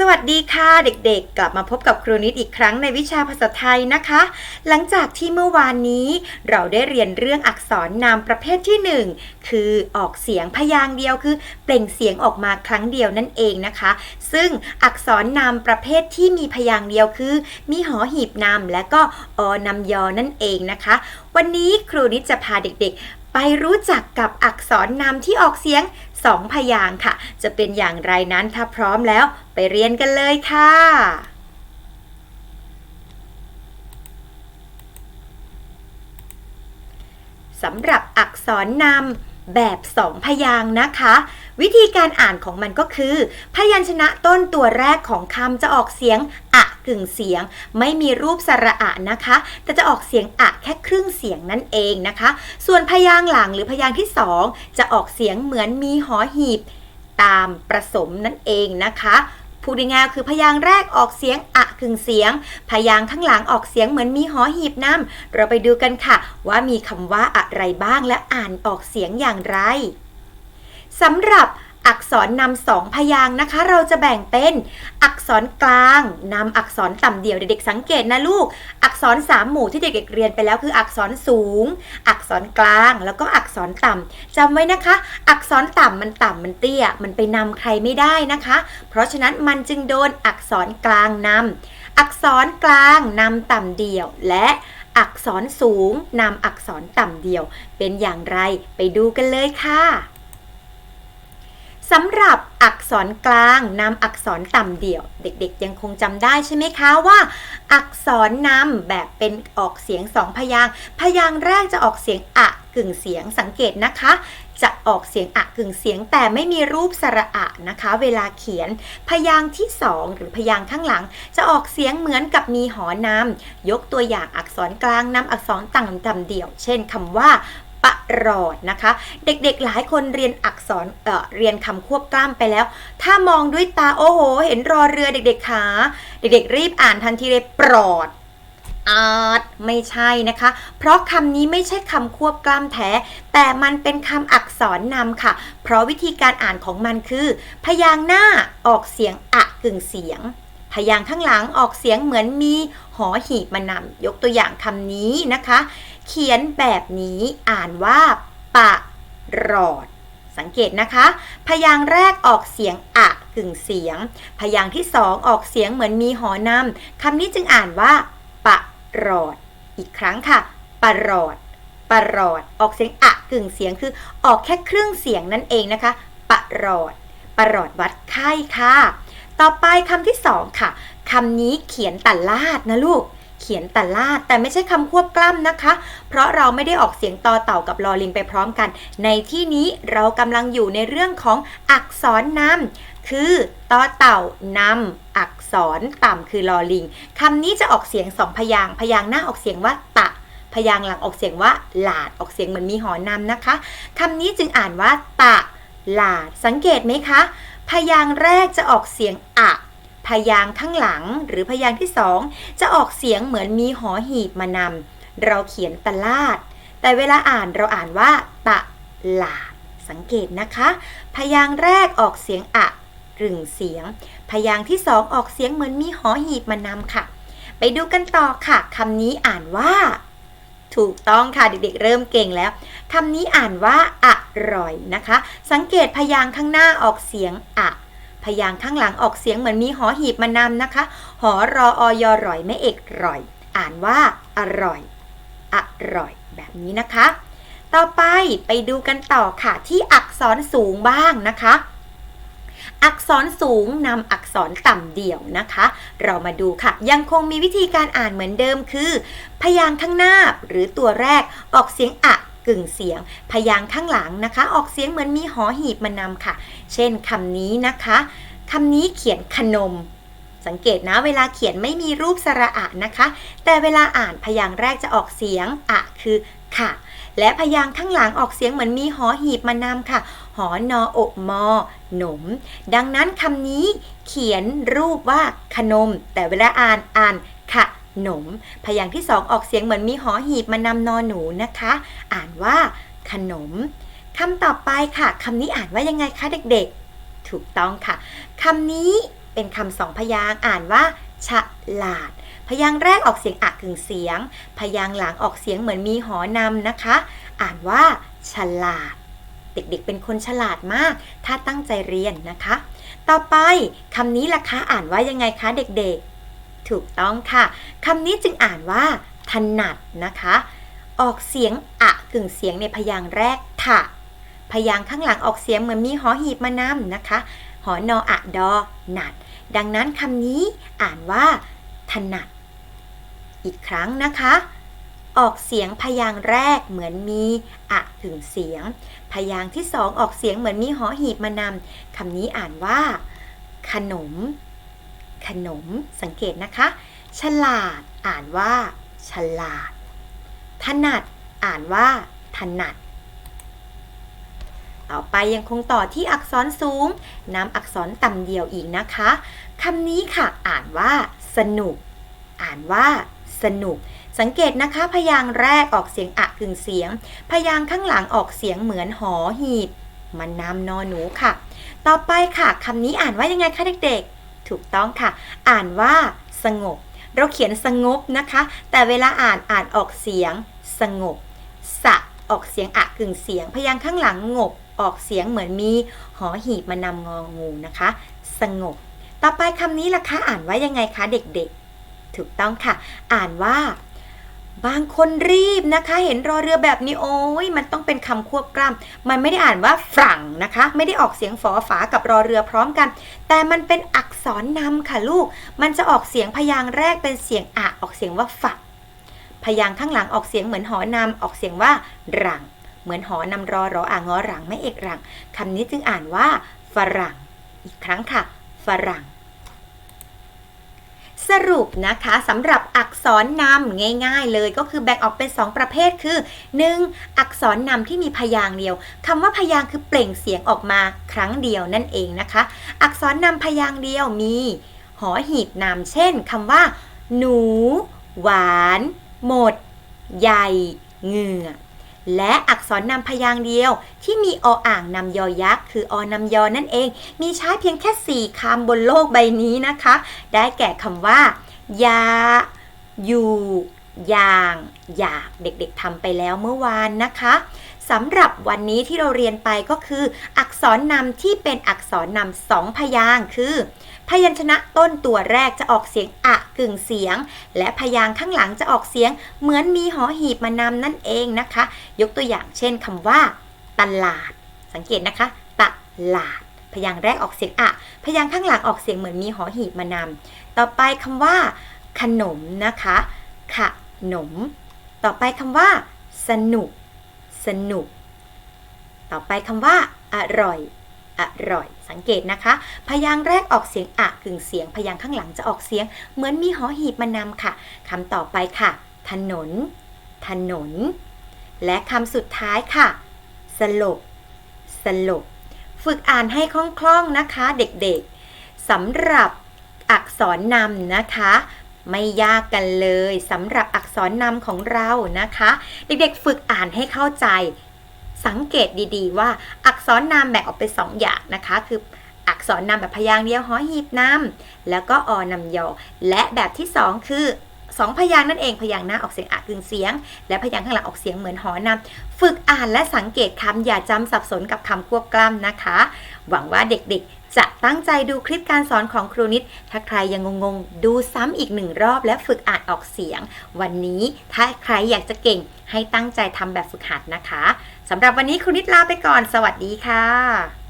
สวัสดีค่ะเด็กๆ กลับมาพบกับครูนิดอีกครั้งในวิชาภาษาไทยนะคะ หลังจากที่เมื่อวานนี้ เราได้เรียนเรื่องอักษรนามประเภทที่หนึ่งคือออกเสียงพยางค์เดียวคือ เปล่งเสียงออกมาครั้งเดียวนั่นเองนะคะ ซึ่งอักษรนามประเภทที่มีพยางค์เดียวคือ มีหอหีบนำและก็อนำยอนั่นเองนะคะ วันนี้ครูนิดจะพาเด็กๆ ไปรู้จักกับอักษรนำที่ออกเสียง สองพยางค่ะ จะเป็นอย่างไรนั้นถ้าพร้อมแล้วไปเรียนกันเลยค่ะสำหรับอักษรนำแบบสองพยางนะคะ วิธีการอ่านของมันก็คือ พยัญชนะต้นตัวแรกของคำจะออกเสียงอะ กึ่งเสียง ไม่มีรูปสระอะนะคะ แต่จะออกเสียงอะแค่ครึ่งเสียงนั่นเองนะคะ ส่วนพยางค์หลังหรือพยางค์ที่สองจะออกเสียงเหมือนมีหอหีบ ตามประสมนั่นเองนะคะพูดง่ายๆคือพยางค์แรกออกเสียงอะกึ่งเสียง พยางค์ข้างหลังออกเสียงเหมือนมีหอหีบน้ำเราไปดูกันค่ะ ว่ามีคำว่าอะไรบ้างและอ่านออกเสียงอย่างไรสำหรับ อักษรนำสองพยางนะคะ เราจะแบ่งเป็นอักษรกลางนำอักษรต่ำเดี่ยวเด็กๆสังเกตนะลูก อักษรสามหมู่ที่เด็กๆเรียนไปแล้วคืออักษรสูง อักษรกลางแล้วก็อักษรต่ำจำไว้นะคะ อักษรต่ำมันต่ำมันเตี้ย มันไปนำใครไม่ได้นะคะ เพราะฉะนั้นมันจึงโดนอักษรกลางนำอักษรกลางนำต่ำเดี่ยวและอักษรสูงนำอักษรต่ำเดี่ยว เป็นอย่างไรไปดูกันเลยค่ะ สำหรับอักษรกลางนำอักษรต่ำเดี่ยว เด็กๆ ยังคงจำได้ใช่ไหมคะว่า อักษรนำแบบเป็นออกเสียงสองพยางพยางแรกจะออกเสียงอะกึ่งเสียงสังเกตนะคะ จะออกเสียงอะกึ่งเสียง แต่ไม่มีรูปสระอะนะคะ เวลาเขียน พยางที่สองหรือพยางข้างหลัง จะออกเสียงเหมือนกับมีหอนำยกตัวอย่างอักษรกลางนำอักษรต่ำต่ำเดี่ยว เช่นคำว่า ประหลอดนะคะ เด็กๆหลายคนเรียนอักษรเเรียนคำควบกล้ำไปแล้ว ถ้ามองด้วยตาโอ้โห เห็นรอเรือเด็กๆขาเด็กๆรีบอ่านทันทีเลยปลอดอาร์ตไม่ใช่นะคะ เพราะคำนี้ไม่ใช่คำควบกล้ำแท้ แต่มันเป็นคำอักษรนำค่ะ เพราะวิธีการอ่านของมันคือ พยางค์หน้าออกเสียงอะกึ่งเสียง พยางค์ข้างหลังออกเสียงเหมือนมีหอหีบมานำยกตัวอย่างคำนี้นะคะ เขียนแบบนี้อ่านว่า ปะรอด สังเกตนะคะ พยางค์แรกออกเสียงอะกึ่งเสียง พยางค์ที่สองออกเสียงเหมือนมีหอนำคำนี้จึงอ่านว่า ปะรอด อีกครั้งค่ะ ปะรอดปะรอด ออกเสียงอะกึ่งเสียงคือออกแค่ครึ่งเสียงนั่นเองนะคะ ปะรอดปะรอดวัดไข้ค่ะ ต่อไปคำที่สองค่ะคำนี้เขียนตัดลาดนะลูก ขียนแตัดลาด แต่ไม่ใช่คำควบกล้ำนะคะ เพราะเราไม่ได้ออกเสียงต่อเต่ากับลอลิงไปพร้อมกัน ในที่นี้เรากำลังอยู่ในเรื่องของอักษรนำคือต่อเต่านำอักษรต่ำคือลอลิงคำนี้จะออกเสียงสองพยางพยางหน้าออกเสียงว่าตะพยางหลังออกเสียงว่าหลาดออกเสียงเหมือนมีหอนำนะคะคำนี้จึงอ่านว่าตะหลาดสังเกตไหมคะ พยางแรกจะออกเสียงอะ พยางข้างหลังหรือพยางที่สองจะออกเสียงเหมือนมีหอหีบมานำเราเขียนตลาด แต่เวลาอ่านเราอ่านว่า ตะลาด สังเกตนะคะ พยางแรกออกเสียงอะกึ่งเสียง พยางที่สองออกเสียงเหมือนมีหอหีบมานำค่ะ ไปดูกันต่อค่ะคำนี้อ่านว่า ถูกต้องค่ะเด็กๆเริ่มเก่งแล้วคำนี้อ่านว่าอร่อยนะคะ สังเกตพยางข้างหน้าออกเสียงอะ พยางค์ข้างหลังออกเสียงเหมือนมีหอหีบมานำนะคะ หอรออยอร่อยไม่เอกร่อย อ่านว่าอร่อย อร่อย แบบนี้นะคะ ต่อไปไปดูกันต่อค่ะที่อักษรสูงบ้างนะคะอักษรสูงนำอักษรต่ำเดี่ยวนะคะ เรามาดูค่ะ ยังคงมีวิธีการอ่านเหมือนเดิมคือ พยางค์ข้างหน้าหรือตัวแรกออกเสียงอะ กึ่งเสียง พยางค์ข้างหลังนะคะ ออกเสียงเหมือนมีหอหีบมานำค่ะ เช่นคำนี้นะคะคำนี้เขียนขนม สังเกตนะเวลาเขียนไม่มีรูปสระอะนะคะ แต่เวลาอ่านพยางค์แรกจะออกเสียงอะคือค่ะ และพยางค์ข้างหลังออกเสียงเหมือนมีหอหีบมานำค่ะ หอนออกมอหนม ดังนั้นคำนี้เขียนรูปว่าขนม แต่เวลาอ่านอ่านขะ หนม พยางค์ที่สองออกเสียงเหมือนมีหอหีบมานำนอหนูนะคะ อ่านว่า ขนมคำต่อไปค่ะคำนี้อ่านว่ายังไงคะเด็กๆ ถูกต้องค่ะคำนี้เป็นคำสองพยางค์อ่านว่า ฉลาด พยางค์แรกออกเสียงอะกึ่งเสียง พยางค์หลังออกเสียงเหมือนมีหอนำนะคะ อ่านว่า ฉลาด เด็กๆ เป็นคนฉลาดมาก ถ้าตั้งใจเรียนนะคะ ต่อไปคำนี้ล่ะคะอ่านว่ายังไงคะเด็กๆ ถูกต้องค่ะคำนี้จึงอ่านว่า ถนัดนะคะ ออกเสียงอะกึ่งเสียงในพยางค์แรกถะพยางค์ข้างหลังออกเสียงเหมือนมีหอหีบมานำนะคะ หอนออะดอหนัด ดังนั้นคำนี้อ่านว่า ถนัด อีกครั้งนะคะ ออกเสียงพยางค์แรกเหมือนมีอะกึ่งเสียง พยางค์ที่สองออกเสียงเหมือนมีหอหีบมานำคำนี้อ่านว่า ขนม ขนมสังเกตนะคะ ฉลาดอ่านว่า ฉลาด ถนัดอ่านว่า ถนัด ต่อไปยังคงต่อที่อักษรสูงนำอักษรต่ำเดียวอีกนะคะคำนี้ค่ะ อ่านว่า สนุก อ่านว่า สนุก สังเกตนะคะ พยางค์แรกออกเสียงอะกึ่งเสียง พยางค์ข้างหลังออกเสียงเหมือนหอหีบมันนำนอหนูค่ะ ต่อไปค่ะคำนี้อ่านว่ายังไงคะเด็กๆ ถูกต้องค่ะ อ่านว่าสงบ เราเขียนสงบนะคะ แต่เวลาอ่านอ่านออกเสียงสงบ สะออกเสียงอะกึ่งเสียง พยางค์ข้างหลังงบ ออกเสียงเหมือนมีหอหีบมานำงองูนะคะ สงบ ต่อไปคำนี้ล่ะคะ อ่านว่ายังไงคะเด็กๆ ถูกต้องค่ะ อ่านว่า บางคนรีบนะคะ เห็นรอเรือแบบนี้โอ้ยมันต้องเป็นคำควบกล้ำมันไม่ได้อ่านว่าฝรั่งนะคะ ไม่ได้ออกเสียงฝอฝากับรอเรือพร้อมกัน แต่มันเป็นอักษรนำค่ะลูก มันจะออกเสียงพยางค์แรกเป็นเสียงอะออกเสียงว่าฝัก พยางค์ข้างหลังออกเสียงเหมือนหอนำออกเสียงว่ารัง เหมือนหอนำรอรออ่างอรังไม่เอกรังคำนี้จึงอ่านว่าฝรั่ง อีกครั้งค่ะ ฝรั่ง สรุปนะคะสำหรับอักษรนำง่าย ๆ เลยก็คือแบ่งออกเป็น 2 ประเภทคือ 1. อักษรนำที่มีพยางค์เดียวคำว่าพยางค์คือเปล่งเสียงออกมาครั้งเดียวนั่นเองนะคะ อักษรนำพยางค์เดียวมีหอหีบนำเช่นคำว่า หนู หวาน หมด ใหญ่ เหงื่อ และอักษรนำพยางค์เดียว ที่มีออ่างนำยอยักษ์คืออนำยอนั่นเอง มีใช้เพียงแค่ 4คำบนโลกใบนี้นะคะ ได้แก่คำว่า ยา อยู่ อย่าง อยาก เด็กๆทำไปแล้วเมื่อวานนะคะสำหรับวันนี้ที่เราเรียนไปก็คือ อักษรนำที่เป็นอักษรนำสองพยางค์คือ พยัญชนะต้นตัวแรกจะออกเสียงอะกึ่งเสียง และพยางค์ข้างหลังจะออกเสียง เหมือนมีหอหีบมานำนั่นเองนะคะ ยกตัวอย่างเช่นคำว่า ตลาด สังเกตนะคะตลาด พยางค์แรกออกเสียงอะ พยางค์ข้างหลังออกเสียงเหมือนมีหอหีบมานำต่อไปคำว่า ขนมนะคะขนม ต่อไปคำว่า สนุก สนุก ต่อไปคำว่า อร่อย อร่อย สังเกตนะคะ พยางค์แรกออกเสียงอะกึ่งเสียง พยางค์ข้างหลังจะออกเสียง เหมือนมีหอหีบมานำค่ะคำต่อไปค่ะ ถนน ถนน และคำสุดท้ายค่ะ สลบ สลบ ฝึกอ่านให้คล่องๆนะคะ เด็กๆสำหรับอักษรนำนะคะ ไม่ยากกันเลยสำหรับอักษรนำของเรานะคะ เด็กๆ ฝึกอ่านให้เข้าใจ สังเกตดีๆ ว่าอักษรนามแบ่งออกเป็นสองอย่างนะคะ คืออักษรนามแบบพยางค์เดียวหอหีบนำแล้วก็อนำยอ และแบบที่สองคือสองพยางค์นั่นเองพยางค์หน้าออกเสียงอะกึ่งเสียง และพยางค์ข้างหลังออกเสียงเหมือนหอนำฝึกอ่านและสังเกตคำอย่าจำสับสนกับคำควบกล้ำนะคะ หวังว่าเด็กๆ จะตั้งใจดูคลิปการสอนของครูนิด ถ้าใครยังงงๆ ดูซ้ำอีกหนึ่งรอบและฝึกอ่านออกเสียง วันนี้ถ้าใครอยากจะเก่งให้ตั้งใจทำแบบฝึกหัดนะคะสำหรับวันนี้ครูนิดลาไปก่อน สวัสดีค่ะ